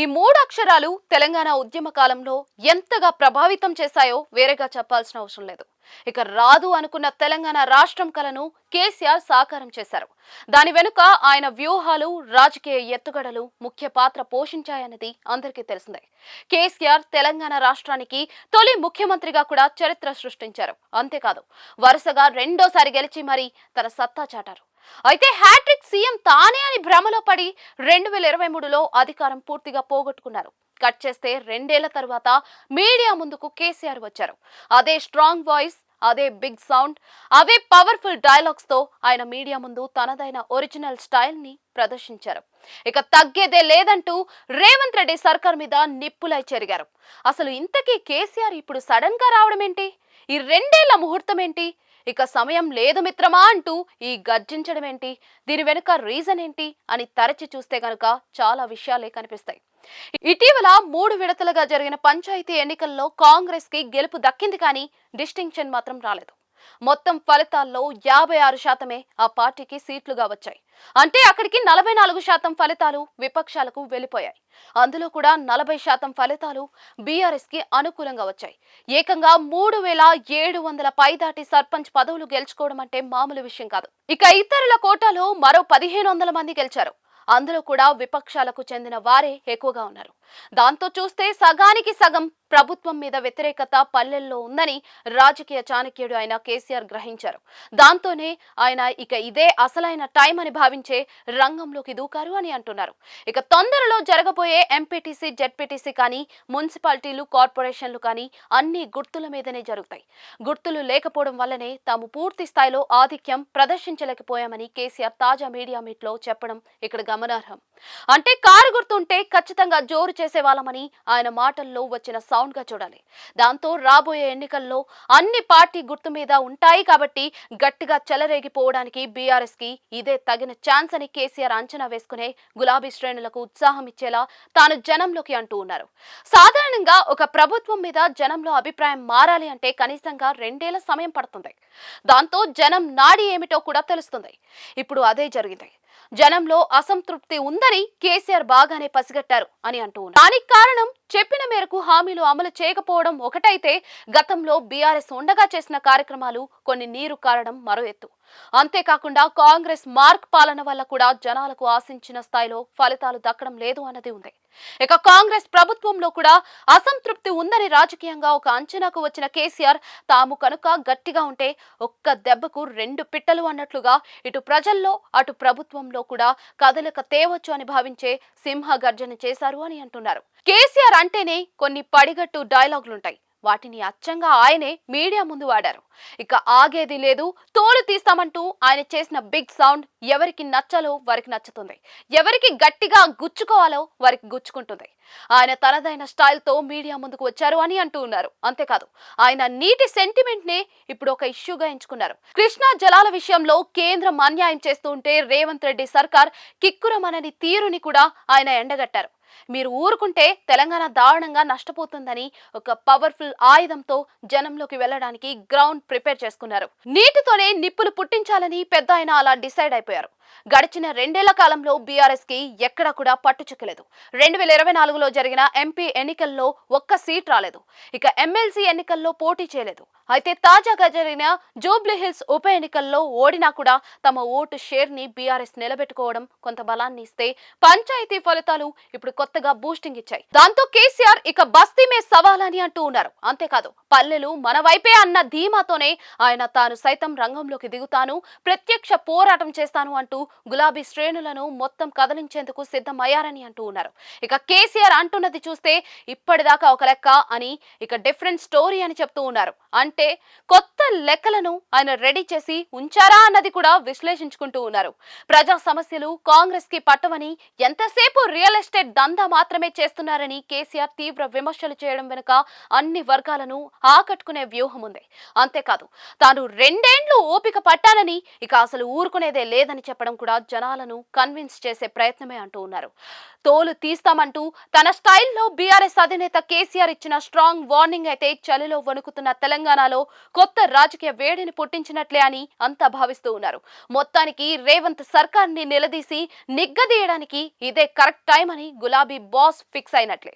ఈ మూడు అక్షరాలు తెలంగాణ ఉద్యమ కాలంలో ఎంతగా ప్రభావితం చేశాయో వేరేగా చెప్పాల్సిన అవసరం లేదు. ఇక రాదు అనుకున్న తెలంగాణ రాష్ట్రం కలను కేసీఆర్ సాకారం చేశారు. దాని వెనుక ఆయన వ్యూహాలు రాజకీయ ఎత్తుగడలు ముఖ్య పాత్ర పోషించాయన్నది అందరికీ తెలిసిందే. కేసీఆర్ తెలంగాణ రాష్ట్రానికి తొలి ముఖ్యమంత్రిగా కూడా చరిత్ర సృష్టించారు. అంతేకాదు వరుసగా రెండోసారి గెలిచి మరీ తన సత్తా చాటారు. అయితే హ్యాట్రిక్ సీఎం తానే అని భ్రమలో పడి రెండు వేల ఇరవై మూడులో అధికారం పూర్తిగా పోగొట్టుకున్నారు. కట్ చేస్తే రెండేళ్ళ తర్వాత మీడియా ముందుకు కేసీఆర్ వచ్చారు. అదే స్ట్రాంగ్ వాయిస్ అదే బిగ్ సౌండ్ అవే పవర్ఫుల్ డైలాగ్స్తో ఆయన మీడియా ముందు తనదైన ఒరిజినల్ స్టైల్ని ప్రదర్శించారు. ఇక తగ్గేదే లేదంటూ రేవంత్ రెడ్డి సర్కార్ మీద నిప్పులై చెరిగారు. అసలు ఇంతకీ కేసీఆర్ ఇప్పుడు సడన్గా రావడం ఏంటి ఈ రెండేళ్ళ ముహూర్తం ఏంటి ఇక సమయం లేదు మిత్రమా అంటూ ఈ గర్జించడం ఏంటి దీని వెనుక రీజన్ ఏంటి? అని తరచి చూస్తే గనుక చాలా విషయాలే కనిపిస్తాయి. ఇటీవల మూడు విడతలుగా జరిగిన పంచాయతీ ఎన్నికల్లో కాంగ్రెస్కి గెలుపు దక్కింది కానీ డిస్టింక్షన్ మాత్రం రాలేదు. మొత్తం ఫలితాల్లో యాభై ఆరు శాతమే ఆ పార్టీకి సీట్లుగా వచ్చాయి. అంటే అక్కడికి నలభై నాలుగు శాతం ఫలితాలు విపక్షాలకు వెళ్ళిపోయాయి. అందులో కూడా నలభై శాతం ఫలితాలు బీఆర్ఎస్కి అనుకూలంగా వచ్చాయి. ఏకంగా మూడు వేల ఏడు వందల పైదాటి సర్పంచ్ పదవులు గెలుచుకోవడం అంటే మామూలు విషయం కాదు. ఇక ఇతరుల కోటాలో మరో పదిహేను వందల మంది గెలిచారు. అందులో కూడా విపక్షాలకు చెందిన వారే ఎక్కువగా ఉన్నారు. దాంతో చూస్తే సగానికి సగం ప్రభుత్వం మీద వ్యతిరేకత పల్లెల్లో ఉందని రాజకీయ చాణక్యుడు ఆయన కేసీఆర్ గ్రహించారు. దాంతోనే ఆయన ఇక ఇదే అసలైన టైం అని భావించే రంగంలోకి దూకారు అని అంటున్నారు. ఇక తొందరలో జరగబోయే ఎంపీటీసీ జెడ్పీటీసీ కానీ మున్సిపాలిటీలు కార్పొరేషన్లు కానీ అన్ని గుర్తుల మీదనే జరుగుతాయి. గుర్తులు లేకపోవడం వల్లనే తాము పూర్తి స్థాయిలో ఆధిక్యం ప్రదర్శించలేకపోయామని కేసీఆర్ తాజా మీడియా మీట్లో చెప్పడం ఇక్కడ గమనార్హం. అంటే కారు గుర్తుంటే ఖచ్చితంగా జోరు చేసే వాళ్ళమని ఆయన మాటల్లో వచ్చిన సౌండ్గా చూడాలి. దాంతో రాబోయే ఎన్నికల్లో అన్ని పార్టీ గుర్తు మీద ఉంటాయి కాబట్టి గట్టిగా చెలరేగిపోవడానికి బీఆర్ఎస్కి ఇదే తగిన ఛాన్స్ అని కేసీఆర్ అంచనా వేసుకునే గులాబీ శ్రేణులకు ఉత్సాహం ఇచ్చేలా తాను జనంలోకి అంటూ ఉన్నారు. సాధారణంగా ఒక ప్రభుత్వం మీద జనంలో అభిప్రాయం మారాలి అంటే కనీసంగా రెండేళ్ళ సమయం పడుతుంది. దాంతో జనం నాడి ఏమిటో కూడా తెలుస్తుంది. ఇప్పుడు అదే జరిగింది. జనంలో అసంతృప్తి ఉందని కేసీఆర్ బాగానే పసిగట్టారు అని అంటూ దానికి కారణం చెప్పిన మేరకు హామీలు అమలు చేయకపోవడం ఒకటైతే గతంలో బీఆర్ఎస్ ఉండగా చేసిన కార్యక్రమాలు కొన్ని నీరు కారడం మరో ఎత్తు. అంతేకాకుండా కాంగ్రెస్ మార్క్ పాలన వల్ల కూడా జనాలకు ఆశించిన స్థాయిలో ఫలితాలు దక్కడం లేదు అన్నది ఉంది. ఇక కాంగ్రెస్ ప్రభుత్వంలో కూడా అసంతృప్తి ఉందని రాజకీయంగా ఒక అంచనాకు వచ్చిన కేసీఆర్ తాము కనుక గట్టిగా ఉంటే ఒక్క దెబ్బకు రెండు పిట్టలు అన్నట్లుగా ఇటు ప్రజల్లో అటు ప్రభుత్వంలో కూడా కదలిక తేవచ్చు అని భావించే సింహ గర్జన చేశారు అని అంటున్నారు. కేసీఆర్ అంటేనే కొన్ని పడిగట్టు డైలాగులుంటాయి. వాటిని అచ్చంగా ఆయనే మీడియా ముందు వాడారు. ఇక ఆగేది లేదు తోలు తీస్తామంటూ ఆయన చేసిన బిగ్ సౌండ్ ఎవరికి నచ్చాలో వారికి నచ్చుతుంది. ఎవరికి గట్టిగా గుచ్చుకోవాలో వారికి గుచ్చుకుంటుంది. ఆయన తనదైన స్టైల్తో మీడియా ముందుకు వచ్చారు అని అంటూ ఉన్నారు. అంతేకాదు ఆయన నీటి సెంటిమెంట్ నే ఇప్పుడు ఒక ఇష్యూగా ఎంచుకున్నారు. కృష్ణా జలాల విషయంలో కేంద్రం అన్యాయం చేస్తూ ఉంటే రేవంత్ రెడ్డి సర్కార్ కిక్కురమనని తీరుని కూడా ఆయన ఎండగట్టారు. మీరు ఊరుకుంటే తెలంగాణ దారుణంగా నష్టపోతుందని ఒక పవర్ఫుల్ ఆయుధంతో జనంలోకి వెళ్ళడానికి గ్రౌండ్ ప్రిపేర్ చేసుకున్నారు. నీటితోనే నిప్పులు పుట్టించాలని పెద్ద ఆయన అలా డిసైడ్ అయిపోయారు. గడిచిన రెండేళ్ళ కాలంలో బీఆర్ఎస్కి ఎక్కడా కూడా పట్టుచుక్కలేదు రెండు వేల ఇరవై నాలుగులో జరిగిన ఎంపీ ఎన్నికల్లో ఒక్క సీట్ రాలేదు. ఇక ఎమ్మెల్సీ ఎన్నికల్లో పోటీ చేయలేదు. అయితే తాజాగా జరిగిన జూబ్లీ హిల్స్ ఉప ఎన్నికల్లో ఓడినా కూడా తమ ఓటు షేర్ని బీఆర్ఎస్ నిలబెట్టుకోవడం కొంత బలాన్ని ఇస్తే పంచాయతీ ఫలితాలు ఇప్పుడు కొత్తగా బూస్టింగ్ ఇచ్చాయి. దాంతో కేసీఆర్ ఇక బస్తీమే సవాలని అంటూ ఉన్నారు. అంతేకాదు పల్లెలు మన వైపే అన్న ధీమాతోనే ఆయన తాను సైతం రంగంలోకి దిగుతాను ప్రత్యక్ష పోరాటం చేస్తాను అంటూ గులాబీ శ్రేణులను మొత్తం కదిలించేందుకు సిద్ధమయ్యారని అంటూ ఉన్నారు. ఇక కేసీఆర్ అంటున్నది చూస్తే ఇప్పటిదాకా ఒక లెక్క అని ఇక డిఫరెంట్ స్టోరీ అని చెప్తూ ఉన్నారు. అంటే కొత్త లెక్కలను ఆయన రెడీ చేసి ఉంచారా అన్నది కూడా విశ్లేషించుకుంటూ ఉన్నారు. ప్రజా సమస్యలు కాంగ్రెస్కి పట్టవని ఎంతసేపు రియల్ ఎస్టేట్ దందా మాత్రమే చేస్తున్నారని కేసీఆర్ తీవ్ర విమర్శలు చేయడం వెనుక అన్ని వర్గాలను ఆకట్టుకునే వ్యూహం ఉంది. అంతేకాదు తాను రెండేండ్లు ఓపిక పట్టానని ఇక అసలు ఊరుకునేదే లేదని చెప్పడం చెప్పడం కూడా జనాలను కన్విన్స్ చేసే ప్రయత్నమే అంటూ ఉన్నారు. తోలు తీస్తామంటూ తన స్టైల్లో బీఆర్ఎస్ అధినేత కేసీఆర్ ఇచ్చిన స్ట్రాంగ్ వార్నింగ్ అయితే చలిలో వణుకుతున్న తెలంగాణలో కొత్త రాజకీయ వేడిని పుట్టించినట్లే అని అంతా భావిస్తూ ఉన్నారు. మొత్తానికి రేవంత్ సర్కార్ని నిలదీసి నిగ్గదీయడానికి ఇదే కరెక్ట్ టైం అని గులాబీ బాస్ ఫిక్స్ అయినట్లే.